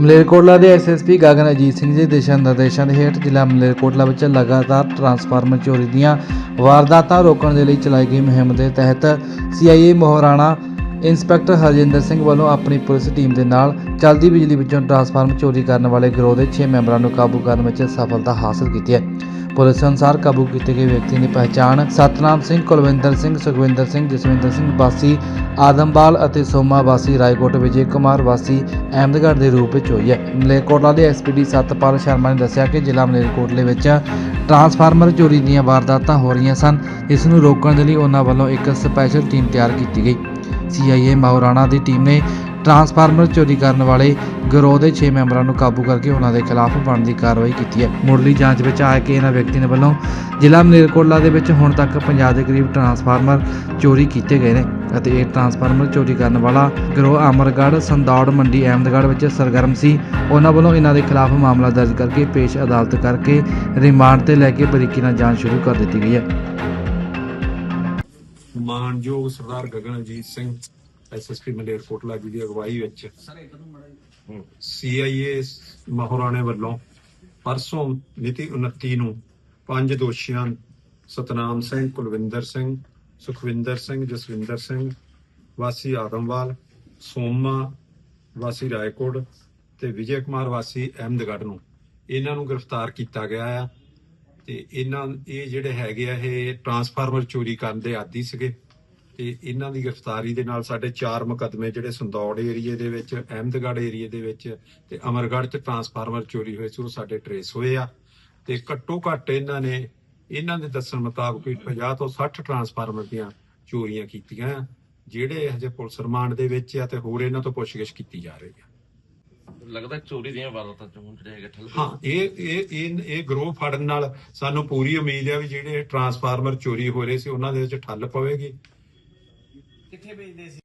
ਮਲੇਰਕੋਟਲਾ ਦੇ ਐਸਐਸਪੀ ਗਗਨ ਅਜੀਤ ਸਿੰਘ ਦੇ ਦਿਸ਼ਾ ਨਿਰਦੇਸ਼ਾਂ ਦੇ ਹੇਠ ਜ਼ਿਲ੍ਹਾ ਮਲੇਰਕੋਟਲਾ ਵਿੱਚ ਲਗਾਤਾਰ ਟਰਾਂਸਫਾਰਮਰ ਚੋਰੀ ਦੀਆਂ ਵਾਰਦਾਤਾਂ ਰੋਕਣ ਦੇ ਲਈ ਚਲਾਈ ਗਈ ਮੁਹਿੰਮ ਦੇ ਤਹਿਤ ਸੀਆਈਏ ਮੋਹਰਾਣਾ, ਇੰਸਪੈਕਟਰ ਹਰਜਿੰਦਰ ਸਿੰਘ ਵੱਲੋਂ ਆਪਣੀ ਪੁਲਿਸ ਟੀਮ ਦੇ ਨਾਲ ਚਲਦੀ ਬਿਜਲੀ ਵਿੱਚੋਂ ਟਰਾਂਸਫਾਰਮਰ ਚੋਰੀ ਕਰਨ ਵਾਲੇ ਗਿਰੋਹ ਦੇ 6 ਮੈਂਬਰਾਂ ਨੂੰ ਕਾਬੂ ਕਰਨ ਵਿੱਚ ਸਫਲਤਾ ਹਾਸਲ ਕੀਤੀ ਹੈ। ਪੁਲਿਸ ਅਨੁਸਾਰ ਕਾਬੂ ਕੀਤੇ ਗਏ ਵਿਅਕਤੀ ਦੀ ਪਹਿਚਾਣ ਸਤਨਾਮ ਸਿੰਘ, ਕੁਲਵਿੰਦਰ ਸਿੰਘ, ਸੁਖਵਿੰਦਰ ਸਿੰਘ, ਜਸਵਿੰਦਰ ਸਿੰਘ ਵਾਸੀ, ਆਦਮਬਾਲ ਅਤੇ ਸੋਮਾ ਵਾਸੀ, ਰਾਏਕੋਟ ਵਿਜੇ ਕੁਮਾਰ ਵਾਸੀ ਅਹਿਮਦਗੜ੍ਹ ਦੇ ਰੂਪ ਵਿੱਚ ਹੋਈ ਹੈ। ਮਲੇਰਕੋਟਲਾ ਦੇ ਐਸਪੀਡੀ ਸਤਪਾਲ ਸ਼ਰਮਾ ਨੇ ਦੱਸਿਆ ਕਿ ਜ਼ਿਲ੍ਹਾ ਮਲੇਰਕੋਟਲੇ ਵਿੱਚ ਟਰਾਂਸਫਾਰਮਰ ਚੋਰੀ ਦੀਆਂ ਵਾਰਦਾਤਾਂ ਹੋ ਰਹੀਆਂ ਸਨ। ਇਸ ਨੂੰ ਰੋਕਣ ਦੇ ਲਈ ਉਹਨਾਂ ਵੱਲੋਂ ਇੱਕ ਸਪੈਸ਼ਲ ਟੀਮ ਤਿਆਰ ਕੀਤੀ ਗਈ। ਸੀਆਈਏ ਮਾਹੌਰਾਣਾ ਦੀ ਟੀਮ ਨੇ ਟਰਾਂਸਫਾਰਮਰ ਚੋਰੀ ਕਰਨ ਵਾਲੇ ਗਿਰੋਹ ਦੇ 6 ਮੈਂਬਰਾਂ ਨੂੰ ਕਾਬੂ ਕਰਕੇ ਉਹਨਾਂ ਦੇ ਖਿਲਾਫ ਬਣਦੀ ਕਾਰਵਾਈ ਕੀਤੀ ਹੈ। ਮੁੱਢਲੀ ਜਾਂਚ ਵਿੱਚ ਆਇਆ ਕਿ ਇਹਨਾਂ ਵਿਅਕਤੀਆਂ ਵੱਲੋਂ ਜ਼ਿਲ੍ਹਾ ਮਲੇਰਕੋਟਲਾ ਦੇ ਵਿੱਚ ਹੁਣ ਤੱਕ 50 ਦੇ ਕਰੀਬ ਟਰਾਂਸਫਾਰਮਰ ਚੋਰੀ ਕੀਤੇ ਗਏ ਨੇ ਅਤੇ ਇਹ ਟਰਾਂਸਫਾਰਮਰ ਚੋਰੀ ਕਰਨ ਵਾਲਾ ਗਿਰੋਹ ਅਮਰਗੜ੍ਹ, ਸੰਦੌੜ, ਮੰਡੀ, ਅਹਿਮਦਗੜ੍ਹ ਵਿੱਚ ਸਰਗਰਮ ਸੀ। ਉਹਨਾਂ ਵੱਲੋਂ ਇਹਨਾਂ ਦੇ ਖਿਲਾਫ ਮਾਮਲਾ ਦਰਜ ਕਰਕੇ ਪੇਸ਼ ਅਦਾਲਤ ਕਰਕੇ ਰਿਮਾਂਡ ਤੇ ਲੈ ਕੇ ਬਰੀਕੀ ਨਾਲ ਜਾਂਚ ਸ਼ੁਰੂ ਕਰ ਦਿੱਤੀ ਗਈ ਹੈ। ਮਾਨਯੋਗ ਸਰਦਾਰ ਗਗਨਜੀਤ ਸਿੰਘ ਐਸਐਸਪੀ ਮਲੇਰਕੋਟਲਾ ਜੀ ਦੀ ਅਗਵਾਈ ਵਿੱਚ। ਸੀਆਈਏ ਮਹੋਰਾਣੇ ਵੱਲੋਂ ਪਰਸੋਂ ਮਿਤੀ 29 ਨੂੰ ਪੰਜ ਦੋਸ਼ੀਆਂ ਸਤਨਾਮ ਸਿੰਘ ਕੁਲਵਿੰਦਰ ਸਿੰਘ ਸੁਖਵਿੰਦਰ ਸਿੰਘ ਜਸਵਿੰਦਰ ਸਿੰਘ ਵਾਸੀ ਆਦਮਵਾਲ ਸੋਮਾ ਵਾਸੀ ਰਾਏਕੋਟ ਤੇ ਵਿਜੇ ਕੁਮਾਰ ਵਾਸੀ ਅਹਿਮਦਗੜ੍ਹ ਨੂੰ। ਇਹਨਾਂ ਨੂੰ ਗ੍ਰਿਫਤਾਰ ਕੀਤਾ ਗਿਆ ਆ ਤੇ ਇਹਨਾਂ ਇਹ ਜਿਹੜੇ ਹੈਗੇ ਆ ਇਹ ਟਰਾਂਸਫਾਰਮਰ ਚੋਰੀ ਕਰਨ ਦੇ ਆਦੀ ਸੀਗੇ। ਤੇ ਇਹਨਾਂ ਦੀ ਗ੍ਰਿਫਤਾਰੀ ਦੇ ਨਾਲ ਸਾਡੇ ਚਾਰ ਮੁਕੱਦਮੇ ਜਿਹੜੇ ਸੰਦੌੜ ਏਰੀਏ ਦੇ ਵਿੱਚ ਅਹਿਮਦਗੜ੍ਹ ਏਰੀਏ ਦੇ ਵਿੱਚ ਤੇ ਅਮਰਗੜ੍ਹ ਚ ਟਰਾਂਸਫਾਰਮਰ ਚੋਰੀ ਹੋਏ ਸੀ ਉਹ ਸਾਡੇ ਟਰੇਸ ਹੋਏ ਆ। ਤੇ ਘੱਟੋ ਘੱਟ ਇਹਨਾਂ ਨੇ ਇਹਨਾਂ ਦੇ ਦੱਸਣ ਮੁਤਾਬਕ ਵੀ 50 ਤੋਂ 60 ਟਰਾਂਸਫਾਰਮਰ ਦੀਆਂ ਚੋਰੀਆਂ ਕੀਤੀਆਂ ਜਿਹੜੇ ਹਜੇ ਪੁਲਿਸ ਰਿਮਾਂਡ ਦੇ ਵਿੱਚ ਆ ਤੇ ਹੋਰ ਇਹਨਾਂ ਤੋਂ ਪੁੱਛਗਿੱਛ ਕੀਤੀ ਜਾ ਰਹੀ ਆ। ਲੱਗਦਾ ਚੋਰੀ ਦੀਆਂ ਵਾਰਦਾਤਾਂ ਚੋਂ ਜਿਹੜੇ ਹੈਗੇ ਠੱਲ ਹਾਂ ਇਹ ਇਹ ਇਹ ਇਹ ਗਰੋਹ ਫੜਨ ਨਾਲ ਸਾਨੂੰ ਪੂਰੀ ਉਮੀਦ ਹੈ ਵੀ ਜਿਹੜੇ ਟਰਾਂਸਫਾਰਮਰ ਚੋਰੀ ਹੋ ਰਹੇ ਸੀ ਉਹਨਾਂ ਦੇ ਵਿੱਚ ਠੱਲ ਪਵੇਗੀ। ਕਿੱਥੇ ਭੇਜਦੇ ਸੀ?